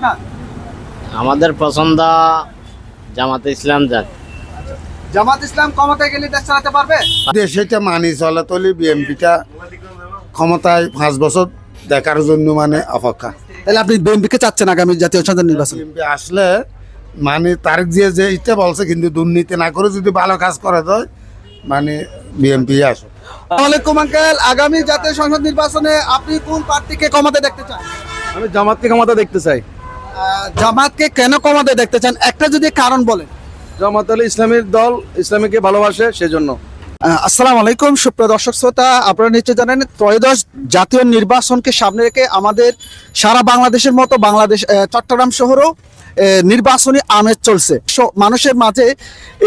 আপনার? আমাদের পছন্দ জামাতে ইসলাম যাক জামাত ইসলাম ক্ষমতায় গেলে দেশ চালাতে পারবে? দেশ এটা মানি চলে তলি বিএমপিটা ক্ষমতায় পাঁচ বছর দেখার জন্য মানে অপেক্ষা। তাহলে আপনি বিএনপিকে চাচ্ছেন আগামী জাতীয় সংসদ নির্বাচন? বিএমপি আসলে মানে তার যে যে ইটা বলছে কিন্তু দুর্নীতি না করে যদি ভালো কাজ করে দেয় মানে বিএমপি আসে আলাইকুম আঙ্কেল। আগামী জাতীয় সংসদ নির্বাচনে আপনি কোন প্রার্থীকে ক্ষমতায় দেখতে চান? আমি জামাতকে ক্ষমতা দেখতে চাই। জামাতকে কেন কমাতে দেখতে চান? একটা যদি কারণ বলেন। জামাত হলো ইসলামের দল ইসলামীকে ভালোবাসে সেজন্য। আসসালামু আলাইকুম সুপ্রিয় দর্শক শ্রোতা আপনারা নিশ্চয় জানেন ত্রয়োদশ জাতীয় নির্বাচনকে সামনে রেখে আমাদের সারা বাংলাদেশের মতো বাংলাদেশ চট্টগ্রাম শহরও নির্বাচনী আমেজ চলছে। মানুষের মাঝে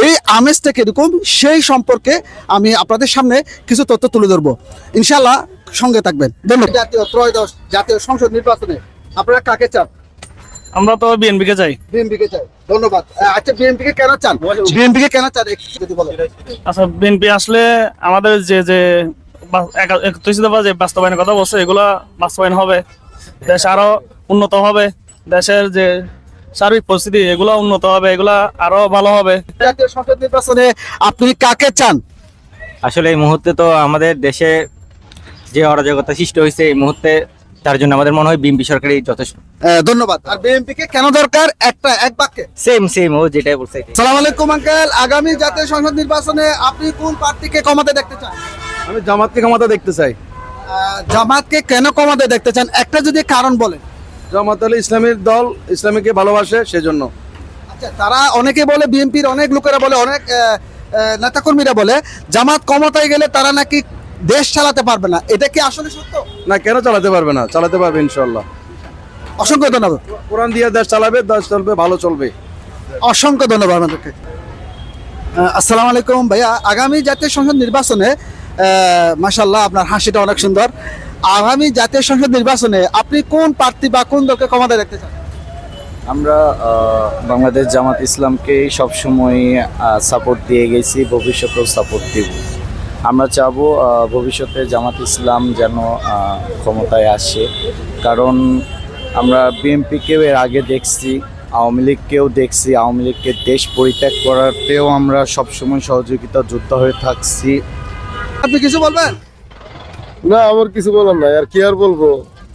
এই আমেজটা কীরকম সেই সম্পর্কে আমি আপনাদের সামনে কিছু তথ্য তুলে ধরবো। ইনশাল্লাহ সঙ্গে থাকবেন। ধন্যবাদ। জাতীয় ত্রয়োদশ জাতীয় সংসদ নির্বাচনে আপনারা কাকে চান? আমরা তো বিএনপি কে চাই। বিএনপি কে চাই। ধন্যবাদ। আচ্ছা বিএনপি কে কেন চান? বিএনপি কে কেন চান? যদি বলেন। আচ্ছা বিএনপি আসলে আমাদের যে যে বা- একত্রিশ দফা যে বাস্তবায়নের কথা বলছে এগুলা বাস্তবায়ন হবে। দেশ আরও উন্নত হবে। দেশের যে সার্বিক পরিস্থিতি এগুলো উন্নত হবে। এগুলা আরও ভালো হবে। জাতীয় সংসদ নির্বাচনে আপনি কাকে চান? আসলে এই মুহূর্তে তো আমাদের দেশে যে অরাজকতা সৃষ্টি হয়েছে এই মুহূর্তে তার জন্য আমাদের মনে হয় বিএনপি সরকারই যথেষ্ট। ধন্যবাদ। আর বিএনপি কে কেন দরকার? একটা এক বাক্যে। সেম সেম ও যেটাই বলছে। সালাম আলাইকুম আঙ্কেল। আগামী জাতীয় সংসদ নির্বাচনে আপনি কোন প্রার্থীকে কমাতে দেখতে চান? আমি জামাতকে ক্ষমতা দেখতে চাই। জামাতকে কেন কমাতে দেখতে চান? একটা যদি কারণ বলেন। জামাত হলো ইসলামের দল ইসলামীকে ভালোবাসে সেজন্য। আচ্ছা তারা অনেকে বলে বিএনপির অনেক লোকেরা বলে অনেক নেতাকর্মীরা বলে জামাত ক্ষমতায় গেলে তারা নাকি দেশ চালাতে পারবে না। এটা কি আসলে সত্য? না কেন চালাতে পারবে না? চালাতে পারবে ইনশাল্লাহ অসংখ্য ধন্যবাদ। কোরআন দিয়ে দেশ চালাবে দেশ চলবে ভালো চলবে। অসংখ্য ধন্যবাদ আপনাদেরকে আসসালামু আলাইকুম। ভাইয়া আগামী জাতীয় সংসদ নির্বাচনে মাসাল্লাহ আপনার হাসিটা অনেক সুন্দর। আগামী জাতীয় সংসদ নির্বাচনে আপনি কোন প্রার্থী বা কোন দলকে ক্ষমতা দেখতে চান? আমরা বাংলাদেশ জামাত ইসলামকে সবসময় সাপোর্ট দিয়ে গেছি ভবিষ্যতেও সাপোর্ট দিব। আমরা চাবো ভবিষ্যতে জামাত ইসলাম যেন ক্ষমতায় আসে। কারণ আমরা বিএনপিকেও এর আগে দেখছি আওয়ামী লীগকেও দেখছি আওয়ামী লীগকে দেশ পরিত্যাগ করাতেও আমরা সবসময় সহযোগিতা যুদ্ধ হয়ে থাকছি। আপনি কিছু বলবেন? না আমার কিছু বলার নাই আর কি আর বলব?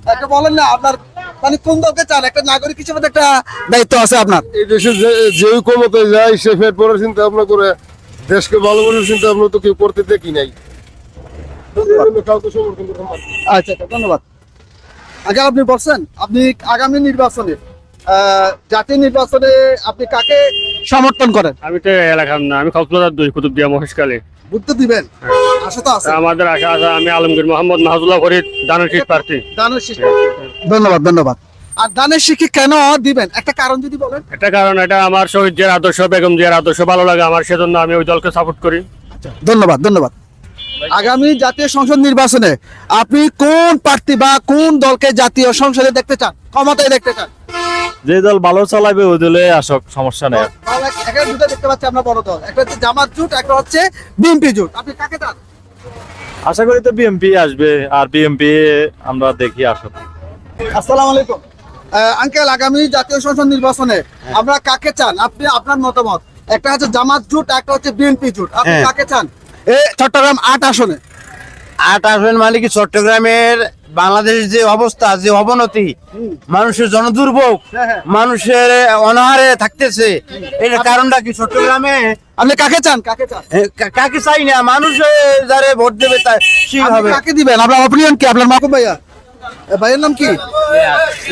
একটা বলেন না আপনার মানে কোন দলকে চান? একটা নাগরিক হিসেবে একটা দায়িত্ব আছে আপনার। এই দেশে যে- যে ক্ষমতায় যায় সে ফের পড়ার চিন্তা ভাবনা করে দেশকে ভালোবাসার চিন্তা ভাবনা তো কেউ করতে দেখি নাই। আচ্ছা আচ্ছা ধন্যবাদ। আগে আপনি বলছেন আপনি আগামী নির্বাচনে জাতীয় নির্বাচনে আপনি কাকে সমর্থন করেন? আমি তো এলাকার না আমি কক্সবাজার দুই কুতুবদিয়া মহেশকালী বুদ্ধ দিবেন? আশা তো আছে। আমাদের আশা আছে আমি আলমগীর মোহাম্মদ মাহাজুল্লাহ ফরিদ প্রার্থী। ধন্যবাদ ধন্যবাদ। আর দানের শিক্ষা কেন দিবেন? একটা কারণ যদি বলেন। এটা কারণ এটা আমার শহীদ জিয়ার আদর্শ বেগম জিয়ার আদর্শ ভালো লাগে আমার সেজন্য আমি ওই দলকে সাপোর্ট করি। ধন্যবাদ ধন্যবাদ। আগামী জাতীয় সংসদ নির্বাচনে আপনি কোন প্রার্থী বা কোন দলকে জাতীয় সংসদে দেখতে চান? ক্ষমতায় দেখতে চান? যে দল ভালো চালাবে ওই দলে আসক সমস্যা নেই। দুটো দেখতে পাচ্ছি আমরা বড় দল। একটা হচ্ছে জামাত জোট একটা হচ্ছে বিএনপি জোট। আপনি কাকে চান? আশা করি তো বিএমপি আসবে আর বিএমপি আমরা দেখি আসক। আসসালামু আলাইকুম। আঙ্কেল আগামী জাতীয় সংসদ নির্বাচনে আমরা কাকে চান? আপনি আপনার মতামত। একটা হচ্ছে জামাত জোট একটা হচ্ছে বিএনপি জোট। আপনি হ্যাঁ। কাকে চান? এই চট্টগ্রাম আট আসনে। আট আসবেন মানে কি চট্টগ্রামের বাংলাদেশের যে অবস্থা যে অবনতি মানুষের জনদুর্ভোগ হ্যাঁ, মানুষের অনাহারে থাকতেছে। এর কারণটা কি চট্টগ্রামে? আপনি কাকে চান? কাকে চান? কাকে চাই না? মানুষ এ, যারে ভোট দেবে তাই হবে। কাকে দিবেন? আপনার অপিনিয়ন কি? আপনার মাকুব ভাইয়া? এ, ভাইয়ের নাম কি?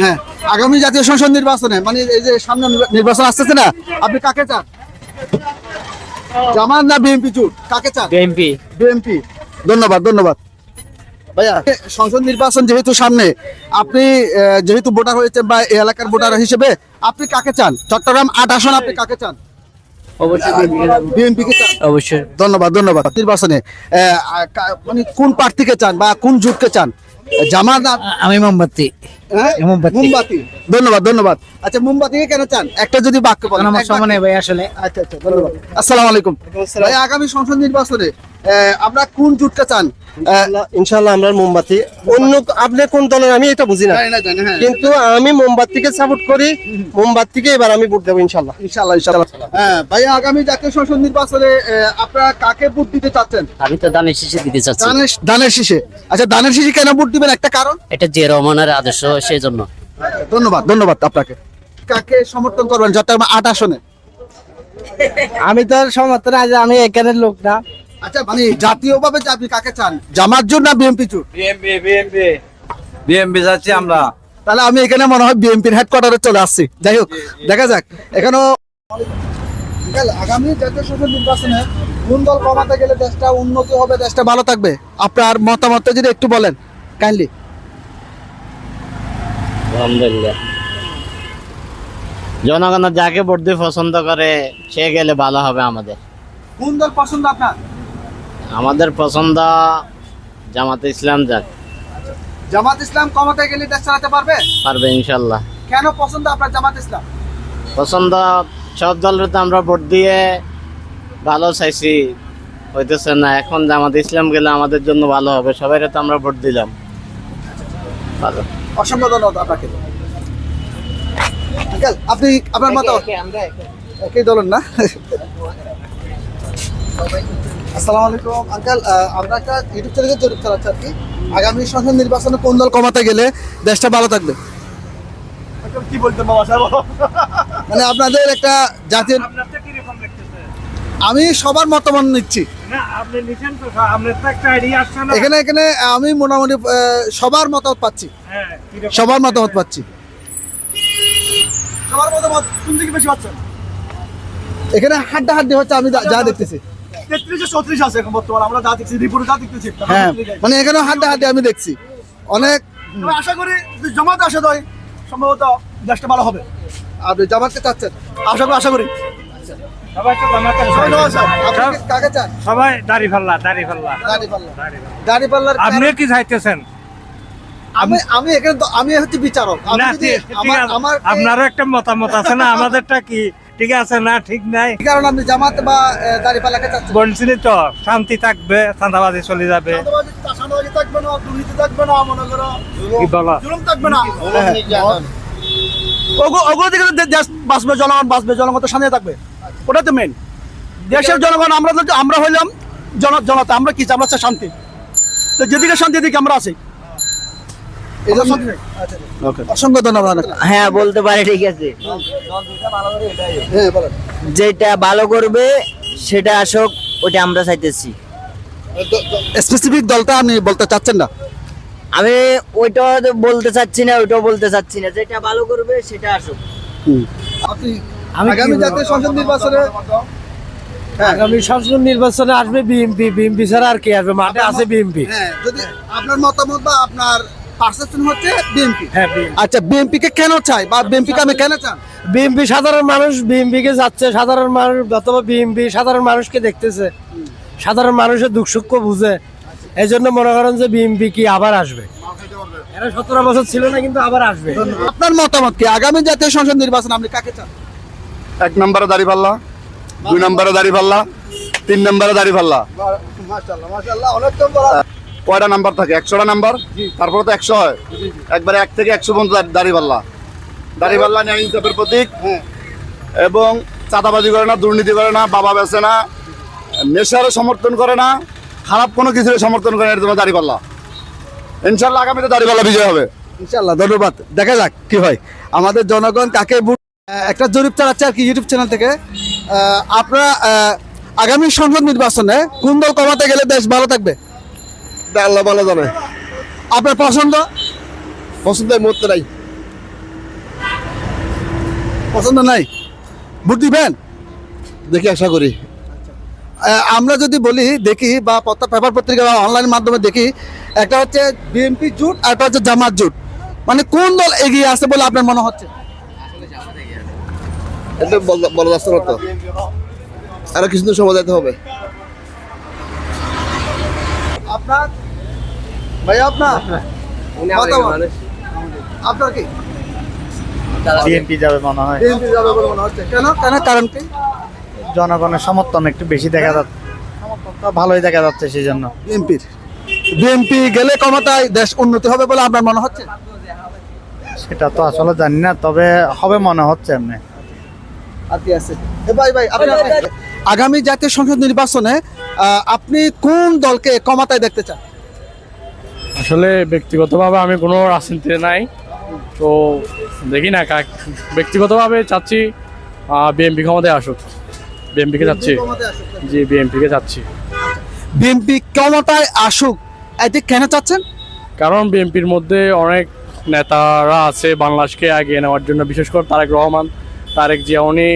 হ্যাঁ আগামী জাতীয় সংসদ নির্বাচনে মানে এই যে সামনে নির্বাচন আসতেছে না আপনি কাকে চান? জামাত না বিএনপি জোট? কাকে চান? বিএনপি বিএনপি ধন্যবাদ ধন্যবাদ। ভাইয়া সংসদ নির্বাচন যেহেতু সামনে আপনি যেহেতু ভোটার হয়েছে বা এই এলাকার ভোটার হিসেবে আপনি কাকে চান? চট্টগ্রাম আট আসন আপনি কাকে চান? বিএনপি কে চান? অবশ্যই। ধন্যবাদ ধন্যবাদ। নির্বাচনে মানে কোন প্রার্থীকে চান বা কোন জোটকে চান? আমি মোমবাতি। হ্যাঁ? মোমবাতি। মোমবাতি? ধন্যবাদ ধন্যবাদ। আচ্ছা মোমবাতিকে কেন চান? একটা যদি বাক্য বলেন। বাক্যে। ভাই আসলে। আচ্ছা আচ্ছা ধন্যবাদ। আসসালামু আলাইকুম। ভাই আগামী সংসদ নির্বাচনে আমরা কোন জুটটা চান? ইনশাল্লাহ আমরা মোমবাতি। অন্য আপনি কোন দলের আমি এটা বুঝি না। জানি না, জানি, হ্যাঁ। কিন্তু আমি মোমবাতিকে সাপোর্ট করি মোমবাতিকে এবার আমি ভোট দেবো ইনশাল্লাহ ইনশাআল্লাহ ইনশাআল্লাহ। হ্যাঁ ভাইয়া আগামী জাতীয় সংসদ নির্বাচনে আপনারা কাকে ভোট দিতে চাচ্ছেন? আমি তো দানের শীষে দিতে চাচ্ছি। ধানের ধানের শীষে আচ্ছা শীষে কেন ভোট দিবেন? একটা কারণ? এটা যে রহমানের আদর্শ সেই জন্য। ধন্যবাদ ধন্যবাদ আপনাকে। কাকে সমর্থন করবেন? চট্টগ্রাম আট আসনে। আমি তো সমর্থন আজ আমি এখানের লোক না। আচ্ছা মানে জাতীয়ভাবে আপনি কাকে চান? জামাত জোট না বিএনপি জোট? বিএমপি বিএমপি বিএমপি যাচ্ছি আমরা। তাহলে আমি এখানে মনে হয় বিএনপির হেডকোয়ার্টারে চলে আসছি। যাই হোক দেখা যাক। এখানেও আগামী জাতীয় সংসদ নির্বাচনে কোন দল কমাতে গেলে দেশটা উন্নতি হবে দেশটা ভালো থাকবে? আপনার মতামত যদি একটু বলেন কাইন্ডলি আলহামদুলিল্লাহ। জনগণ যাকে ভোট দিয়ে পছন্দ করে সে গেলে ভালো হবে আমাদের। কোন দল পছন্দ আপনার? আমাদের পছন্দ জামাতে ইসলাম যাক। জামাত ইসলাম কমাতে গেলে দেশ চালাতে পারবে? পারবে ইনশাল্লাহ। কেন পছন্দ আপনার জামাত ইসলাম? পছন্দ সব দলের তো আমরা ভোট দিয়ে ভালো চাইছি হইতেছে না। এখন জামাতে ইসলাম গেলে আমাদের জন্য ভালো হবে। সবাই তো আমরা ভোট দিলাম। ভালো। অসংখ্য ধন্যবাদ আপনাকে। আপনি আপনার মতামত? একই দলের না? আসসালামু আলাইকুম আঙ্কেল। আমরা একটা ইউটিউব চ্যানেলে জরিপ চালাচ্ছি আর কি। আগামী সংসদ নির্বাচনে কোন দল কমাতে গেলে দেশটা ভালো থাকবে? কি বলতে মানে আপনাদের একটা জাতীয় আমি সবার মতামত নিচ্ছি। এখানে এখানে আমি মোটামুটি সবার মতামত পাচ্ছি। হ্যাঁ সবার মতামত পাচ্ছি। সবার মতামত কোন দিকে বেশি পাচ্ছেন? এখানে হাড্ডা হাড্ডি হচ্ছে আমি যা দেখতেছি। তেত্রিশে চৌত্রিশ আছে এখন বর্তমানে আমরা যা দেখছি রিপোর্টে যা দেখতেছি হ্যাঁ মানে এখানে হাড্ডা হাড্ডি আমি দেখছি। অনেক আশা করি যদি জমাতে আসে দেয় সম্ভবত দেশটা ভালো হবে। আপনি জামাতকে চাচ্ছেন আশা করি আশা করি। সবাই দাড়ি ফাল্লা দাড়ি ফাল্লা। আপনি কি চাইতেছেন? আমি আমি এখানে তো- আমি হচ্ছে বিচারক। আমার আপনারও একটা মতামত আছে না? আমাদেরটা কি? ঠিক আছে না ঠিক নাই। কারণে আপনি জামাত বা চাচ্ছেন? বলছিলি তো শান্তি থাকবে চাঁদাবাজি চলে যাবে। চাঁদাবাজি থাকবে না দুর্নীতি থাকবে না মনে করো। জুলুম থাকবে না। ওগুলো থেকে দেশ বাঁচবে জনগণ বাঁচবে জনগণ তো শান্তি থাকবে। ওটা তো মেন দেশের জনগণ আমরা আমরা হইলাম জন জনতা আমরা কি আমরা শান্তি? তো যেদিকে শান্তি দিকে আমরা আছি। অসংখ্য ধন্যবাদ। হ্যাঁ বলতে পারে ঠিক আছে। হ্যাঁ যেটা ভালো করবে সেটা আসক ওটা আমরা চাইতেছি। স্পেসিফিক দলটা আপনি বলতে চাচ্ছেন না? আমি ওইটাও তো বলতে চাচ্ছি না ওইটাও বলতে চাচ্ছি না। যেটা ভালো করবে সেটা আসুক। আপনি আগামী জাতীয় সংসদ নির্বাচনে আগামী সংসদ নির্বাচনে আসবে বিএমপি বিএমপি ছাড়া আর কি আসবে? মাঠে আছে বিএমপি হ্যাঁ যদি আপনার মতামত বা আপনার পারসেপশন হচ্ছে বিএনপি হ্যাঁ আচ্ছা বিএনপি কে কেন চাই? বা বিএনপি কে আমি কেন চান বিএমপি সাধারণ মানুষ বিএমপি কে যাচ্ছে সাধারণ মানুষ অথবা বিএমপি সাধারণ মানুষকে দেখতেছে। সাধারণ মানুষের দুঃখ সুখ বুঝে। এই জন্য মনে করেন যে বিএমপি কি আবার আসবে? এরা সতেরো বছর ছিল না কিন্তু আবার আসবে। আপনার মতামত কি? আগামী জাতীয় সংসদ নির্বাচন আপনি কাকে চান? এক নম্বরে দাড়ি পাল্লা দুই নম্বরে দাড়ি পাল্লা তিন নম্বরে দাড়ি পাল্লা। মাশাআল্লাহ মাশাআল্লাহ অনেক কয়টা নাম্বার থাকে? একশোটা নাম্বার? তারপরে তো একশো হয়। একবারে এক থেকে একশো পর্যন্ত দাড়ি পাল্লা দাড়ি পাল্লা ন্যায় ইনসাফের প্রতীক। এবং চাঁদাবাজি করে না দুর্নীতি করে না বাবা বেছে না নেশারও সমর্থন করে না খারাপ কোনো কিছুর সমর্থন করে না তোমার দাড়ি পাল্লা ইনশাল্লাহ আগামীতে দাড়ি পাল্লা বিজয় হবে। ইনশাল্লাহ ধন্যবাদ। দেখা যাক কি হয়। আমাদের জনগণ কাকে একটা জরিপ চালাচ্ছে আর কি ইউটিউব চ্যানেল থেকে। আপনারা আগামী সংসদ নির্বাচনে কোন দল কমাতে গেলে দেশ ভালো থাকবে? আল্লাহ ভালো জানে। আপনার পছন্দ? পছন্দের মুহূর্তে নাই। পছন্দ নাই? ভোট দিবেন? দেখি আশা করি। আমরা যদি বলি দেখি বা পেপার পত্রিকা বা অনলাইন মাধ্যমে দেখি একটা হচ্ছে বিএনপি জোট আর একটা হচ্ছে জামাত জোট। মানে কোন দল এগিয়ে আছে বলে আপনার মনে হচ্ছে? এটা বলা যাচ্ছে না তো। আরও কিছুদিন সময় যেতে হবে। আপনার? ভাই আপনার? আপনার। কি? বিএনপি যাবে মনে হয়। বিএনপি যাবে বলে মনে হচ্ছে। কেন? কেন কারণ কি? জনগণের সমর্থন একটু বেশি দেখা যাচ্ছে। ভালোই দেখা যাচ্ছে সেই জন্য বিএনপির। বিএনপি গেলে ক্ষমতায় দেশ উন্নতি হবে বলে আপনার মনে হচ্ছে? সেটা তো আসলে জানি না তবে হবে মনে হচ্ছে এমনি। আর কি আছে? এ ভাই ভাই আপনি- আগামী জাতীয় সংসদ নির্বাচনে আপনি কোন দলকে ক্ষমতায় দেখতে চান? আসলে ব্যক্তিগতভাবে আমি কোনো রাজনীতিতে নাই তো দেখি না কাক ব্যক্তিগতভাবে চাচ্ছি বিএমপি ক্ষমতায় আসুক বিএমপিকে চাচ্ছি। জি বিএমপিকে চাচ্ছি। বিএনপি ক্ষমতায় আসুক এটি কেন চাচ্ছেন? কারণ বিএনপির মধ্যে অনেক নেতারা আছে বাংলাদেশকে এগিয়ে নেওয়ার জন্য বিশেষ করে তারেক রহমান তারেক জিয়া উনি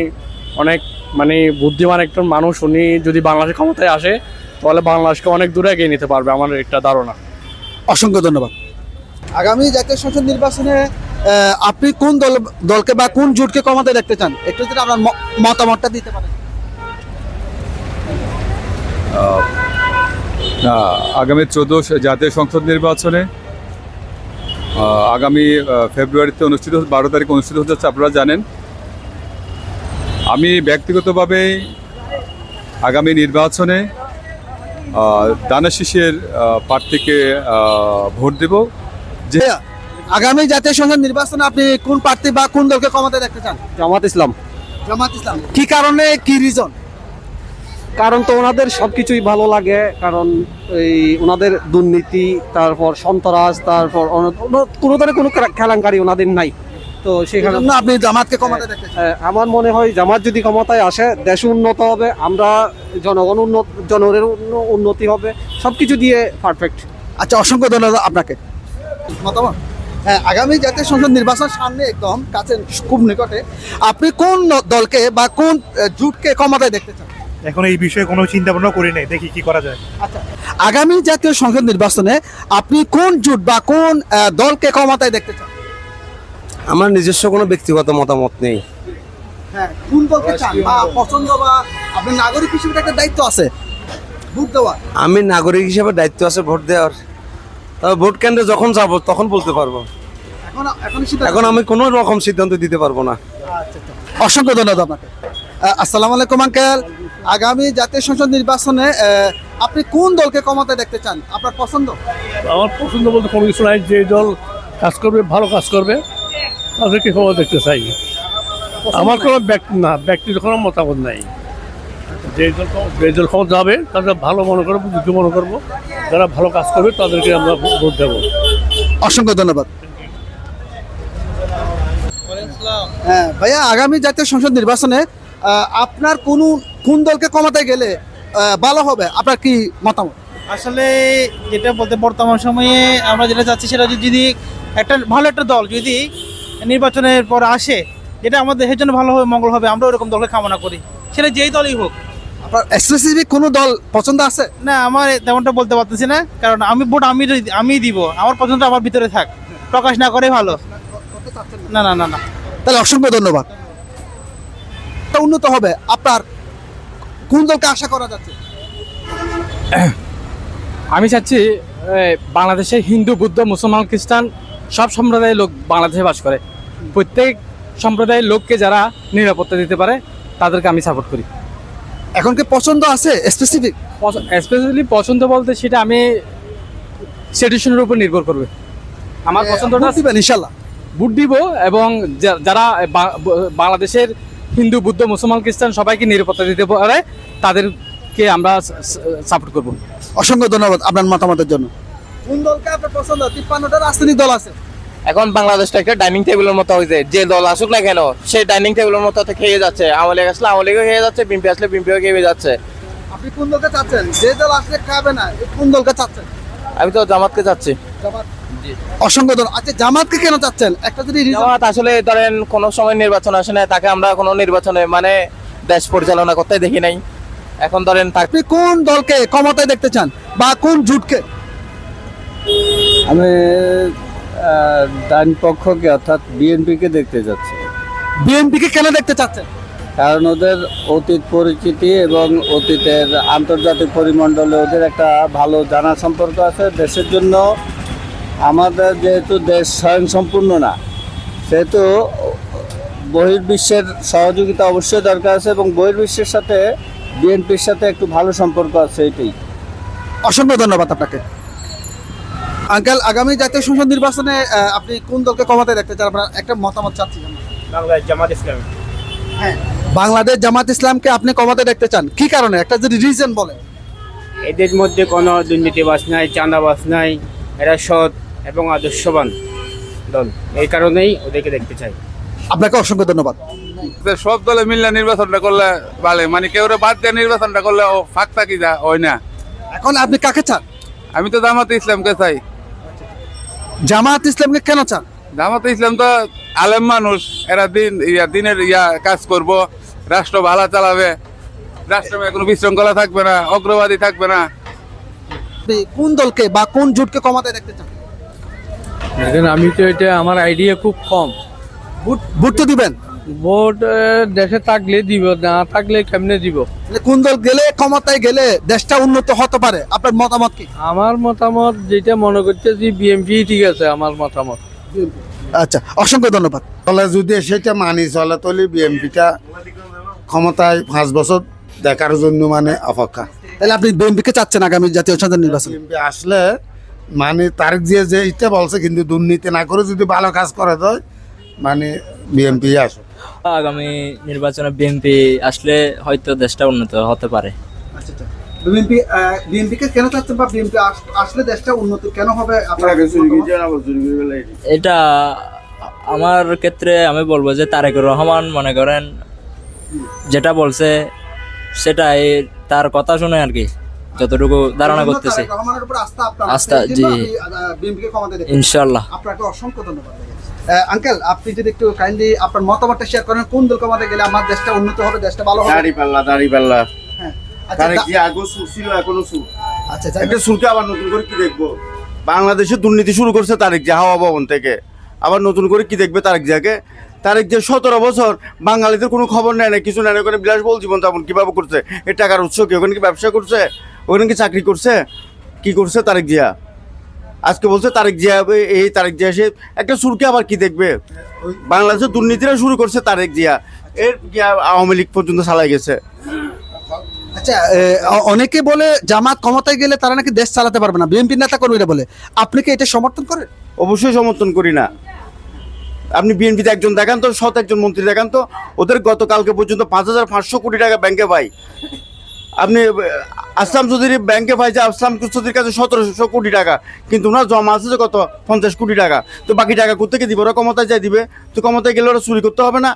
অনেক মানে বুদ্ধিমান একজন মানুষ উনি যদি বাংলাদেশের ক্ষমতায় আসে তাহলে বাংলাদেশকে অনেক দূরে এগিয়ে নিতে পারবে আমার একটা ধারণা। অসংখ্য ধন্যবাদ। আগামী জাতীয় সংসদ নির্বাচনে আপনি কোন দল দলকে বা কোন জোটকে ক্ষমতায় দেখতে চান? একটু যদি আপনার মতামতটা দিতে পারেন। না আগামী চোদ্দোশ জাতীয় সংসদ নির্বাচনে আগামী ফেব্রুয়ারিতে অনুষ্ঠিত বারো তারিখ অনুষ্ঠিত হতে যাচ্ছে আপনারা জানেন। আমি ব্যক্তিগতভাবে আগামী নির্বাচনে দানা শীষের প্রার্থীকে ভোট দেব। যে আগামী জাতীয় সংসদ নির্বাচনে আপনি কোন প্রার্থী বা কোন দলকে ক্ষমতায় দেখতে চান? জামাত ইসলাম। জামাত ইসলাম। কি কারণে কি রিজন কারণ তো ওনাদের সব কিছুই ভালো লাগে কারণ এই ওনাদের দুর্নীতি তারপর সন্ত্রাস তারপর অন্য- কোনো ধরনের কোনো কেলেঙ্কারি ওনাদের নাই। তো সেখানে আপনি জামাতকে ক্ষমতায় দেখতে চান আমার মনে হয় জামাত যদি ক্ষমতায় আসে দেশ উন্নত হবে আমরা জনগণ উন্নত জনগণের উন্নতি হবে সবকিছু দিয়ে পারফেক্ট আচ্ছা অসংখ্য ধন্যবাদ আপনাকে। মতামত? হ্যাঁ আগামী জাতীয় সংসদ নির্বাচন সামনে একদম কাছে খুব নিকটে আপনি কোন দলকে বা কোন জোটকে ক্ষমতায় দেখতে চান? এখন এই বিষয়ে কোনো চিন্তা ভাবনা করি নাই দেখি কি করা যায়। আচ্ছা আগামী জাতীয় সংসদ নির্বাচনে আপনি কোন জোট বা কোন দলকে ক্ষমতায় দেখতে চান? আমার নিজস্ব কোনো ব্যক্তিগত মতামত নেই। হ্যাঁ কোন দলকে চান? বা পছন্দ বা আপনার নাগরিক হিসেবে একটা দায়িত্ব আছে? ভোট দেওয়া আমি নাগরিক হিসেবে দায়িত্ব আছে ভোট দেওয়ার। তবে ভোট কেন্দ্রে যখন যাব তখন বলতে পারব। এখন এখন এখন আমি কোনো রকম সিদ্ধান্ত দিতে পারব না। অসংখ্য ধন্যবাদ আপনাকে। আসসালামু আলাইকুম আঙ্কেল। আগামী জাতীয় সংসদ নির্বাচনে আপনি কোন দলকে ক্ষমতায় দেখতে চান? আপনার পছন্দ? আমার পছন্দ বলতে কোনো কিছু নাই। যে দল কাজ করবে ভালো কাজ করবে। তাদেরকে খবর দেখতে চাই। আমার কোনো ব্যক্তি না ব্যক্তির কোনো মতামত নাই। যে দল যে দল খবর যাবে তাদের ভালো মনে করব যোগ্য মনে করব। যারা ভালো কাজ করবে তাদেরকে আমরা ভোট দেবো। অসংখ্য ধন্যবাদ। হ্যাঁ ভাইয়া আগামী জাতীয় সংসদ নির্বাচনে আপনার কোন কোন দলকে ক্ষমতায় গেলে ভালো হবে? আপনার কি মতামত? আসলে যেটা বলতে বর্তমান সময়ে আমরা যেটা চাচ্ছি সেটা যদি একটা ভালো একটা দল যদি নির্বাচনের পর আসে যেটা আমাদের দেশের জন্য ভালো হবে মঙ্গল হবে আমরা ওরকম দলকে কামনা করি। সেটা যেই দলই হোক। আপনার স্পেসিফিক কোনো দল পছন্দ আছে? না আমার তেমনটা বলতে পারতেছি না কারণ আমি ভোট আমি আমি দিব আমার পছন্দ আমার ভিতরে থাক প্রকাশ না করে ভালো। না না না না। তাহলে অসংখ্য ধন্যবাদ। তা উন্নত হবে আপনার কোন দলকে আশা করা যাচ্ছে? আমি চাচ্ছি বাংলাদেশে হিন্দু বুদ্ধ মুসলমান খ্রিস্টান সব সম্প্রদায়ের লোক বাংলাদেশে বাস করে। প্রত্যেক সম্প্রদায়ের লোককে যারা নিরাপত্তা দিতে পারে তাদেরকে আমি সাপোর্ট করি। এখন কি পছন্দ আছে স্পেসিফিক স্পেশালি পছন্দ বলতে সেটা আমি সিচুয়েশনের উপর নির্ভর করবে। আমার পছন্দটা দিবেন ইনশাল্লাহ ভোট দিব এবং যারা বাংলাদেশের হিন্দু বুদ্ধ মুসলমান খ্রিস্টান সবাইকে নিরাপত্তা দিতে পারে তাদেরকে আমরা সাপোর্ট করব। অসংখ্য ধন্যবাদ আপনার মতামতের জন্য। কোন দলকে আপনার পছন্দ? তিপ্পান্নটা রাজনৈতিক দল আছে। এখন বাংলাদেশটা একটা ডাইনিং টেবিলের মতো হয়েছে। যে দল আসুক না কেন সেই ডাইনিং টেবিলের মতো খেয়ে যাচ্ছে। আওয়ামী লীগ আসলে আওয়ামী লীগও খেয়ে যাচ্ছে বিএনপি আসলে বিএনপিও খেয়ে যাচ্ছে। আপনি কোন দলকে চাচ্ছেন? যে দল আসলে খাবে না কোন দলকে চাচ্ছেন? আমি তো জামাতকে চাচ্ছি। জামাত? অসংখ্য ধন্যবাদ। আচ্ছা জামাতকে কেন চাচ্ছেন? একটা যদি জামাত আসলে ধরেন কোনো সময় নির্বাচন আসে না তাকে আমরা কোনো নির্বাচনে মানে দেশ পরিচালনা করতে দেখি নাই। এখন ধরেন আপনি কোন দলকে ক্ষমতায় দেখতে চান? বা কোন জুটকে? আমি ডান পক্ষকে অর্থাৎ বিএনপিকে দেখতে যাচ্ছি। বিএনপিকে কেন দেখতে চাচ্ছেন? কারণ ওদের অতীত পরিচিতি এবং অতীতের আন্তর্জাতিক পরিমণ্ডলে ওদের একটা ভালো জানা সম্পর্ক আছে। দেশের জন্য আমাদের যেহেতু দেশ স্বয়ংসম্পূর্ণ না সেহেতু বহির্বিশ্বের সহযোগিতা অবশ্যই দরকার আছে এবং বহির্বিশ্বের সাথে বিএনপির সাথে একটু ভালো সম্পর্ক আছে এটাই। অসংখ্য ধন্যবাদ আপনাকে। আঙ্কেল আগামী জাতীয় সংসদ নির্বাচনে আপনি কোন দলকে ক্ষমতায় দেখতে চান? আপনার একটা মতামত চাচ্ছি বাংলাদেশ জামাত ইসলাম। হ্যাঁ। বাংলাদেশ জামাত ইসলামকে আপনি ক্ষমতায় দেখতে চান? কি কারণে? একটা যদি রিজন বলেন। এদের মধ্যে কোনো দুর্নীতিবাস নাই চাঁদাবাস নাই। এরা সৎ এবং আদর্শবান দল। এই কারণেই ওদেরকে দেখতে চাই। আপনাকে অসংখ্য ধন্যবাদ। সব দলে মিললে নির্বাচনটা করলে ভালো মানে কেউ বাদ দিয়ে নির্বাচনটা করলে ও ফাঁক থাকি যা হয় না। এখন আপনি কাকে চান? আমি তো জামাতে ইসলামকে চাই। জামাত ইসলামকে কেন চান? জামাত ইসলাম তো আলেম মানুষ এরা দিন ইয়া দিনের ইয়া কাজ করব রাষ্ট্র ভালো চালাবে রাষ্ট্রে কোনো বিশৃঙ্খলা থাকবে না অগ্রবাদী থাকবে না। কোন দলকে বা কোন জোটকে কমাতে দেখতে চান? দেখেন আমি তো এটা আমার আইডিয়া খুব কম। ভোট ভোট তো দিবেন। ভোট দেশে থাকলে দিব না থাকলে কেমনে দিব? তাহলে কোন দল গেলে ক্ষমতায় গেলে দেশটা উন্নত হতে পারে? আপনার মতামত কি? আমার মতামত যেটা মনে করতেছি বিএমপি ঠিক আছে আমার মতামত। আচ্ছা অসংখ্য ধন্যবাদ। তাহলে যদি সেটা মানি চলে তাহলে বিএমপিটা ক্ষমতায় পাঁচ বছর দেখার জন্য মানে অপেক্ষা। তাহলে আপনি বিএনপিকে চাচ্ছেন আগামী জাতীয় সংসদ নির্বাচন? বিএমপি আসলে মানে তারেক দিয়ে যে এটা বলছে কিন্তু দুর্নীতি না করে যদি ভালো কাজ করে দেয় মানে বিএমপি আসে আগামী নির্বাচনে বিএনপি আসলে হয়তো দেশটা উন্নত হতে পারে। আচ্ছা আচ্ছা। বিএনপি বিএনপিকে কেন চাচ্ছেন বা বিএনপি আসলে দেশটা উন্নত কেন হবে? এটা আমার ক্ষেত্রে আমি বলব যে তারেকুর রহমান মনে করেন যেটা বলছে সেটাই তার কথা শুনে আর কি যতটুকু ধারণা করতেছে। তারেক রহমানের উপর আস্থা আপনার আস্থা, আছে, এই জি। ইনশাল্লাহ আপনাকে অসংখ্য ধন্যবাদ। আঙ্কেল আপনি যদি একটু কাইন্ডলি আপনার মতামতটা শেয়ার করেন কোন দল ক্ষমতায় গেলে আমার দেশটা উন্নত হবে দেশটা ভালো হবে? দাড়ি পাল্লা দাড়ি পাল্লা। তারেক দা- যে আগে সুর ছিল এখনও সুর। একটা সুরকে আবার নতুন করে কি দেখব? বাংলাদেশে দুর্নীতি শুরু করছে তারেক জিয়া হাওয়া ভবন থেকে। আবার নতুন করে কি দেখবে তারেক জিয়াকে? তারেক যে সতেরো বছর বাঙালিদের কোনো খবর নেয় না কিছু নেয় না ওখানে বিলাসবহুল জীবন যাপন কীভাবে করছে? এই টাকার উৎস কি? ওখানে কি ব্যবসা করছে? ওখানে কি চাকরি করছে? কি করছে তারেক জিয়া? আজকে বলছে তারেক জিয়া এই তারেক জিয়া সে একটা সুরকে আবার কি দেখবে? বাংলাদেশে দুর্নীতিরা শুরু করছে তারেক জিয়া। এর আওয়ামী লীগ পর্যন্ত চালাই গেছে। আচ্ছা অনেকে বলে জামাত ক্ষমতায় গেলে তারা নাকি দেশ চালাতে পারবে না। বিএনপি নেতা কর্মীরা বলে। আপনি কি এটা সমর্থন করেন? অবশ্যই সমর্থন করি না। আপনি বিএনপিতে একজন দেখান তো সৎ একজন মন্ত্রী দেখান তো। ওদের গতকালকে পর্যন্ত পাঁচ হাজার পাঁচশো কোটি টাকা ব্যাংকে পাই। আপনি আসলাম চৌধুরী ব্যাংকে পাই যে আসলাম চৌধুরীর কাছে সতেরোশো কোটি টাকা। কিন্তু ওনার জমা আছে যে কত? পঞ্চাশ কোটি টাকা। তো বাকি টাকা কোথেকে দিবে? ওরা ক্ষমতায় যাই দিবে। তো ক্ষমতায় গেলে ওরা চুরি করতে হবে না।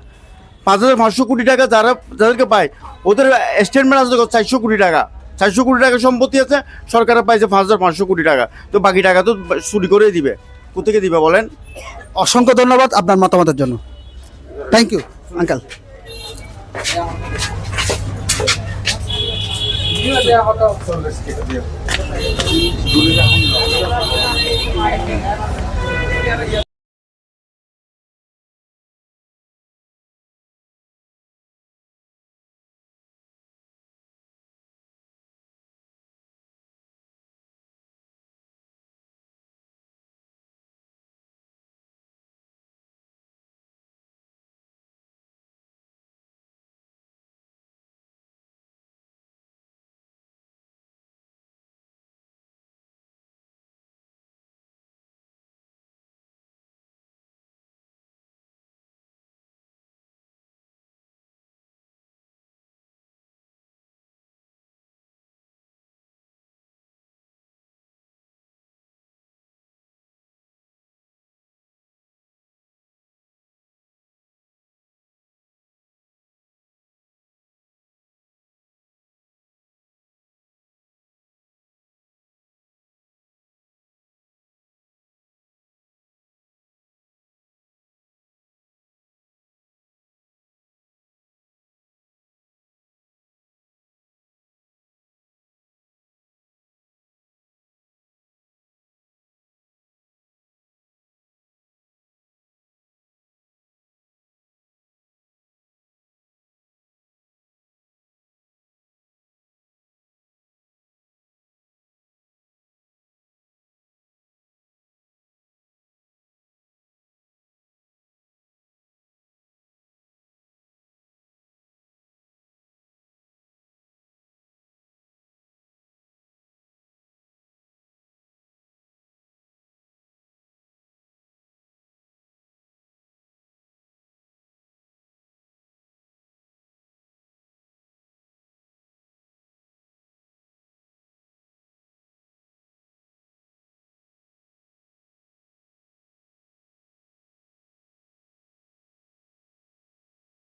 পাঁচ হাজার পাঁচশো কোটি টাকা যারা, যাদেরকে পায়, ওদের স্টেটমেন্ট আছে? চারশো কোটি টাকা। চারশো কোটি টাকা সম্পত্তি আছে, সরকারে পাইছে পাঁচ হাজার পাঁচশো কোটি টাকা। তো বাকি টাকা তো চুরি করেই দিবে। কোথেকে দিবে বলেন? অসংখ্য ধন্যবাদ আপনার মতামতের জন্য। থ্যাংক ইউ আঙ্কেল দেওয়া হতো